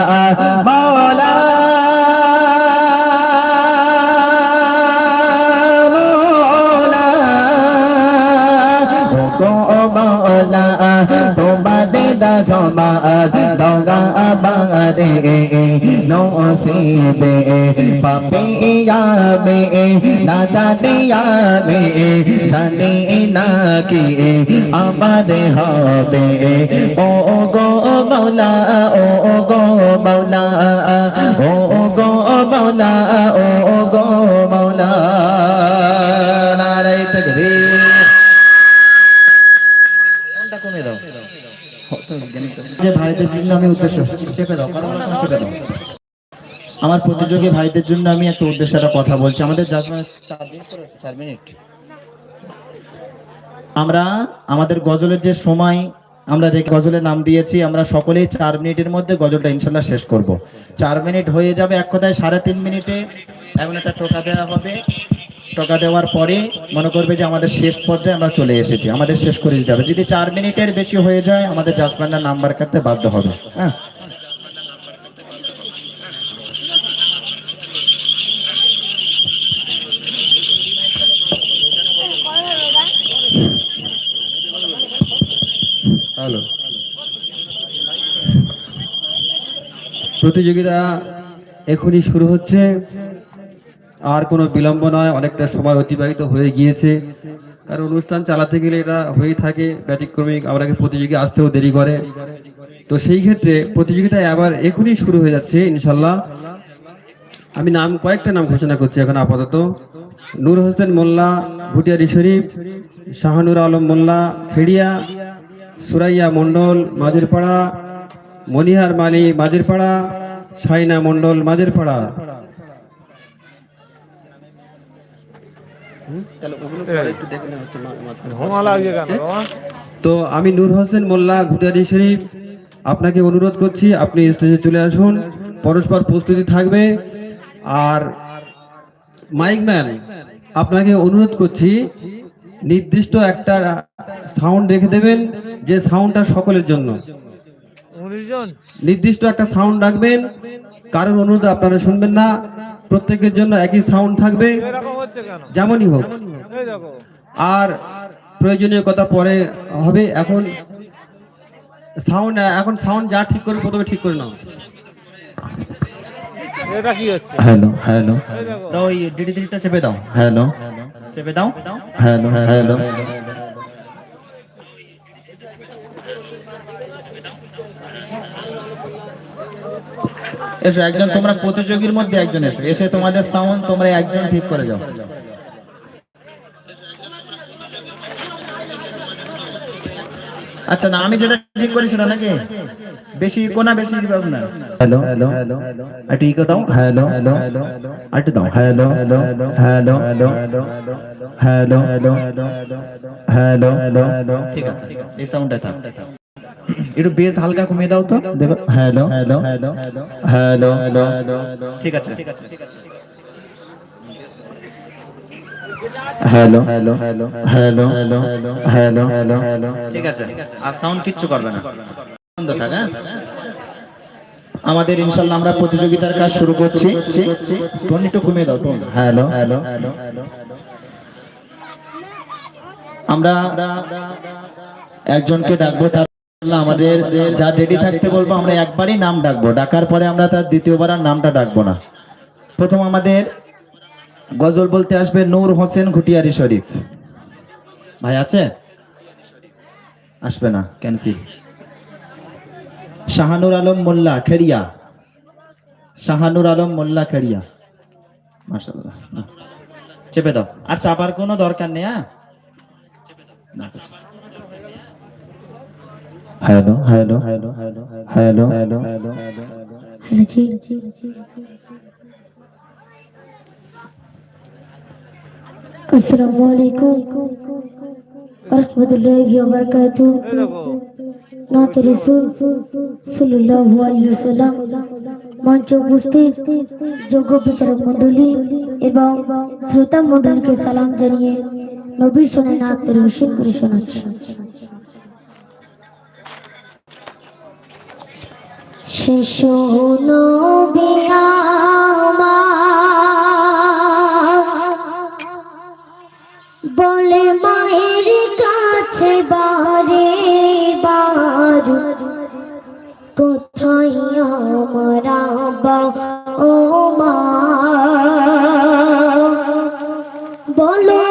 مولا مولا تو مولا তোমাদের দগমা দগা বারে নসিবে পাপিয়াবে নাদানিয়াবে জানি না কি আমাদের হবে ও গো মৌলা ও গো মৌলা ও গো মৌলা ও গো ভাইদের জন্য আমার প্রতিযোগী ভাইদের জন্য আমি একটা উদ্দেশ্যে একটা কথা বলছি। আমাদের চার মিনিট আমরা আমাদের গজলের যে সময়, আমরা যে গজলের নাম দিয়েছি, আমরা সকলেই চার মিনিটের মধ্যে গজলটা ইনশাল্লাহ শেষ করব। চার মিনিট হয়ে যাবে এক কথায় সাড়ে তিন মিনিটে। এমন একটা টোকা দেওয়া হবে। টোকা দেওয়ার পরে মনে করবে যে আমাদের শেষ পর্যায়ে আমরা চলে এসেছি। আমাদের শেষ করে দিতে হবে। যদি চার মিনিটের বেশি হয়ে যায়, আমাদের জাজমেন্টের নাম্বার কাটতে বাধ্য হবে। হ্যাঁ? হ্যালো। প্রতিযোগিতা এখনই শুরু হচ্ছে। আর কোনো বিলম্ব নয়, অনেকটা সময় অতিবাহিত হয়ে গিয়েছে। কারণ অনুষ্ঠান চালাতে গেলে এটা হয়েই থাকে ব্যতিক্রমিক আপনাকে প্রতিযোগী আসতেও দেরি করে। তো সেই ক্ষেত্রে প্রতিযোগিতা আবার এখনই শুরু হয়ে যাচ্ছে, ইনশাল্লাহ। আমি নাম, কয়েকটা নাম ঘোষণা করছি এখন আপাতত। নূর হোসেন মোল্লা, ভুটিয়ারি শরীফ, শাহানুর আলম মোল্লা, খেড়িয়া, সুরাইয়া মণ্ডল, মাঝেরপাড়া, মনিহার মালি, মাঝেরপাড়া সাইনা মণ্ডল, মাঝেরপাড়া। তো আমি নূর হোসেন মোল্লা ঘুটারি শরীফ আপনাকে অনুরোধ করছি আপনি স্টেজে চলে আসুন পরস্পর প্রস্তুতি থাকবে। আর মাইক ম্যান আপনাকে অনুরোধ করছি নির্দিষ্ট একটা সাউন্ড রেখে দেবেন যে সাউন্ডটা সকলের জন্য। নির্দিষ্ট একটা সাউন্ড রাখবেন কারোর অনুরোধ আপনারা শুনবেন না। প্রত্যেকের জন্য একই সাউন্ড থাকবে। যেমনই হোক। আর প্রয়োজনীয় কথা পরে হবে। এখন সাউন্ড এখন সাউন্ড যা ঠিক করে প্রথমে ঠিক করে নাও। এটা কি হচ্ছে? হ্যালো হ্যালো দাও ডিডি চেপে দাও। হ্যালো চেপে দাও। হ্যালো হ্যালো এসো, একজন তোমরা প্রতিযোগীর মধ্যে একজন এসো। এসে তোমাদের সাউন্ড তোমরা একজন ঠিক করে যাও। আচ্ছা না আমি যেটা ঠিক করি সেটা নাকি বেশি কোনা বেশি বিভাগ না হ্যালো হ্যালো হ্যালো একটু ইকো দাও হ্যালো হ্যালো একটু দাও hello hello hello hello hello hello hello ঠিক আছে এই সাউন্ডটা থাক একটু বেস হালকা কমিয়ে দাও তো দেখো hello hello hello hello hello ঠিক আছে hello hello hello hello hello hello hello hello ঠিক আছে আর সাউন্ড কিচ্ছু করবে না বন্ধ থাক হ্যাঁ আমাদের ইনশাল্লাহ আমরা প্রতিযোগিতার কাজ শুরু করছি টোন একটু কমিয়ে দাও টোন হ্যালো হ্যালো হ্যালো আমরা একজনকে ডাকবো তার আমাদের যা রেডি থাকতে বলব আমরা একবারই নাম ডাকবো ডাকার পরে আমরা তার দ্বিতীয়বার আর নামটা ডাকবো না প্রথম আমাদের গজল বলতে আসবে নূর হোসেন ঘুটিয়ারি শরীফ। ভাই আছে? আসবে না ক্যান্সিল শাহানুর আলম মোল্লা খেড়িয়া। শাহানুর আলম মোল্লা খেড়িয়া। মাশাআল্লাহ। চেপে দাও। আর চাপার কোনো দরকার নেই হ্যাঁ? না, hello hello hello hello hello hello hello. জি এবং শ্রোতা মণ্ডলীকে সালাম জানিয়ে নবীর সনে নাত পরিবেশন করে শোনাচ্ছি। শোনো বলে Bolo.